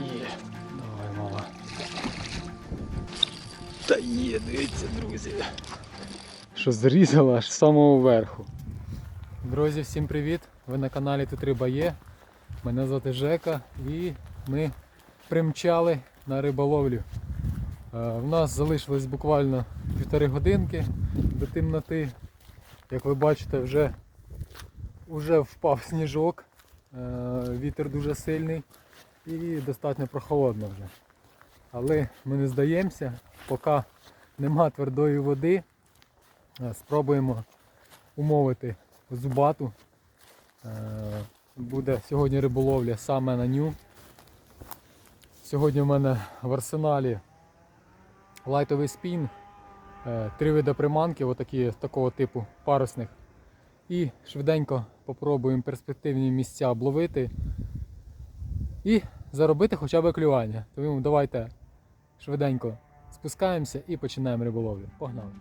Є. Давай, мала. Та є, дивіться, друзі. Що зрізала аж з самого верху. Друзі, всім привіт! Ви на каналі Тут Риба є. Мене звати Жека і ми примчали на риболовлю. Е, В нас залишилось буквально півтори годинки до темноти. Як ви бачите, вже, вже впав сніжок, вітер дуже сильний і достатньо прохолодно вже. Але ми не здаємося, поки нема твердої води, е, спробуємо умовити зубату. Е, Буде сьогодні риболовля саме на ню. Сьогодні в мене в арсеналі лайтовий спін, е, три види приманки, отакі, такого типу парусних. І швиденько попробуємо перспективні місця обловити і заробити хоча б клювання. Тому давайте швиденько спускаємося і починаємо риболовлю. Погнали!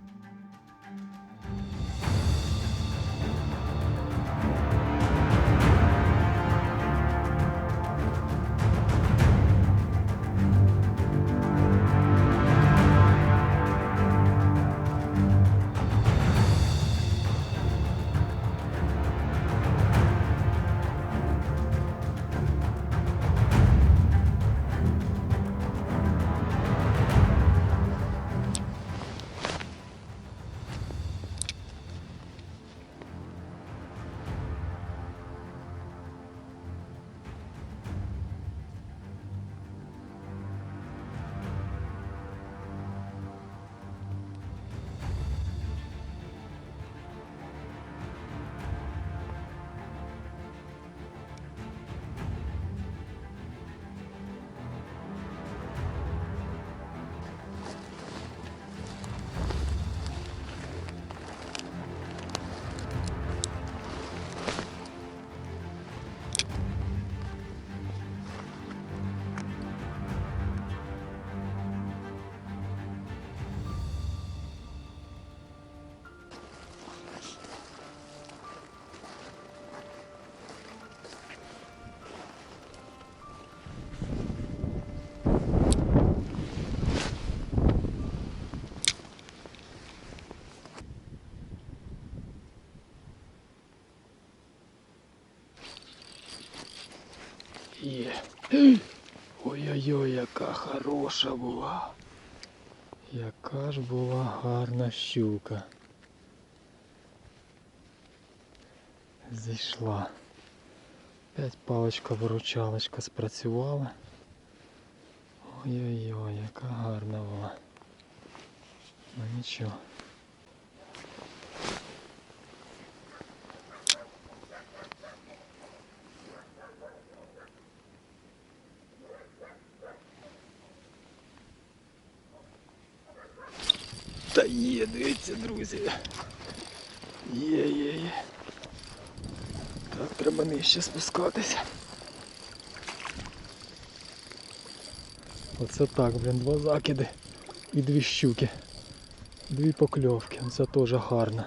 Є. Ой-ой-ой, яка хороша була. Яка ж була гарна щука. Зійшла. П'ять паличка-виручалочка спрацювала. Ой-ой-ой, яка гарна була. Ну нічого. Є, дивіться, друзі. Є, є, є. Так, треба нижче спускатися. Оце так, блін, два закиди і дві щуки. Дві покльовки, це теж гарно.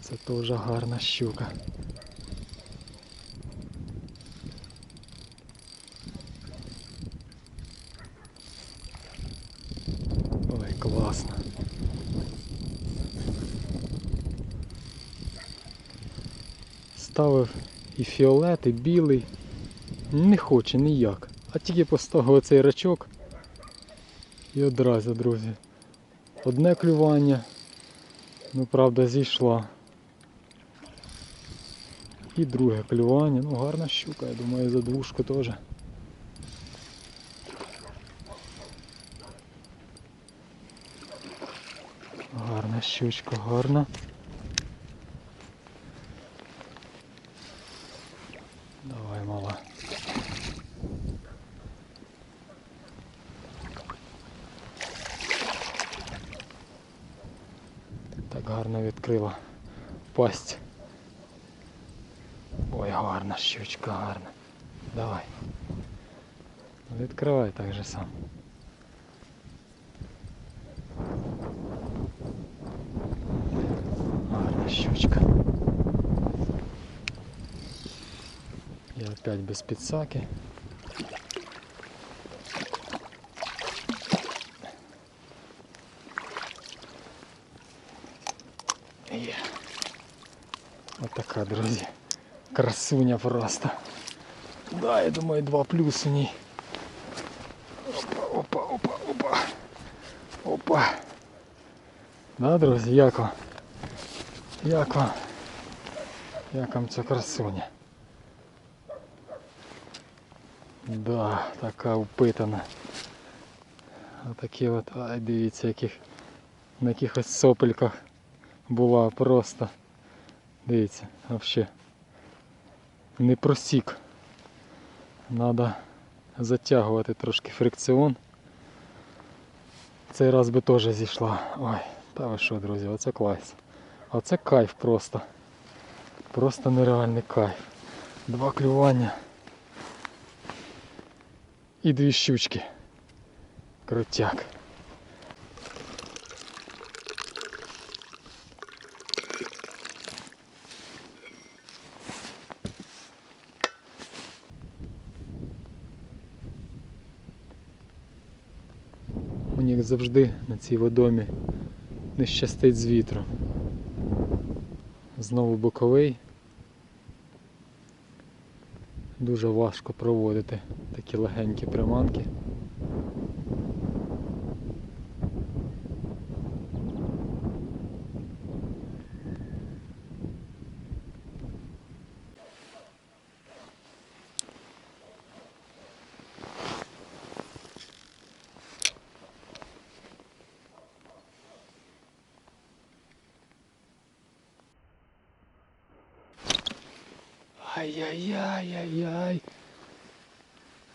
Це теж гарна щука. Ой, класно. Ставив і фіолет, і білий. Не хоче ніяк. А тільки поставив оцей рачок. І одразу, друзі. Одне клювання. Ну правда зійшла. І друге клювання. Ну гарна щука, я думаю, за двушку теж. Гарна щучка, гарна. Давай, мала. Так гарно відкрила пасть. Ой, гарна щучка, гарна. Давай. Відкривай так же сам. Гарна щучка. Я опять без підсаки. Є. Отака, друзі. Красуня просто. Да, я думаю, два плюс у ній. Опа, опа, опа, опа. Опа. Да, друзі, як вам? Як вам? Як вам ця красуня? Да, така упитана. Отакі от, ай, дивіться, яких на якихось сопельках була просто. Дивіться, взагалі. Не просік. Надо затягувати трошки фрикціон. Цей раз би теж зійшла. Ой, та ви що, друзі, оце клас. Оце кайф просто. Просто нереальний кайф. Два клювання. І дві щучки. Крутяк. Мені як завжди на цій водомі не щастить з вітру. Знову боковий. Дуже важко проводити такі легенькі приманки. Ай-яй-яй-яй-яй.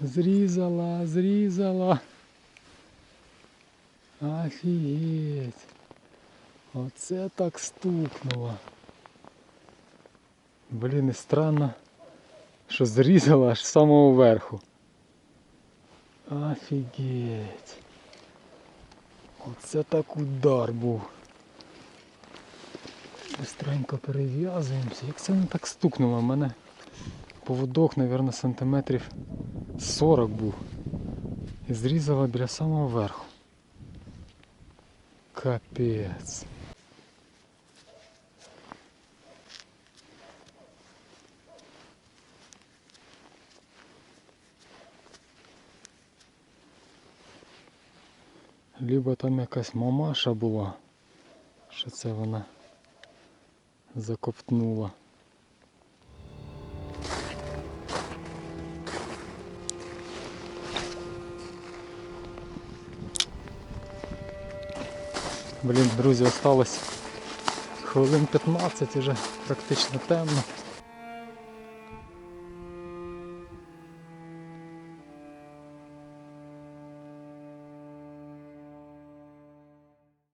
Зрізала, зрізала. Офігеть. Оце так стукнуло. Блін, і странно, що зрізала аж з самого верху. Офігеть. Оце так удар був. Быстренько перев'язуємося. Як це воно так стукнуло? У мене поводок, мабуть, сантиметрів 40 був. І зрізала біля самого верху. Капець. Либо там якась мамаша була, що це вона закоптнула. Блін, друзі, осталось хвилин 15 вже практично темно.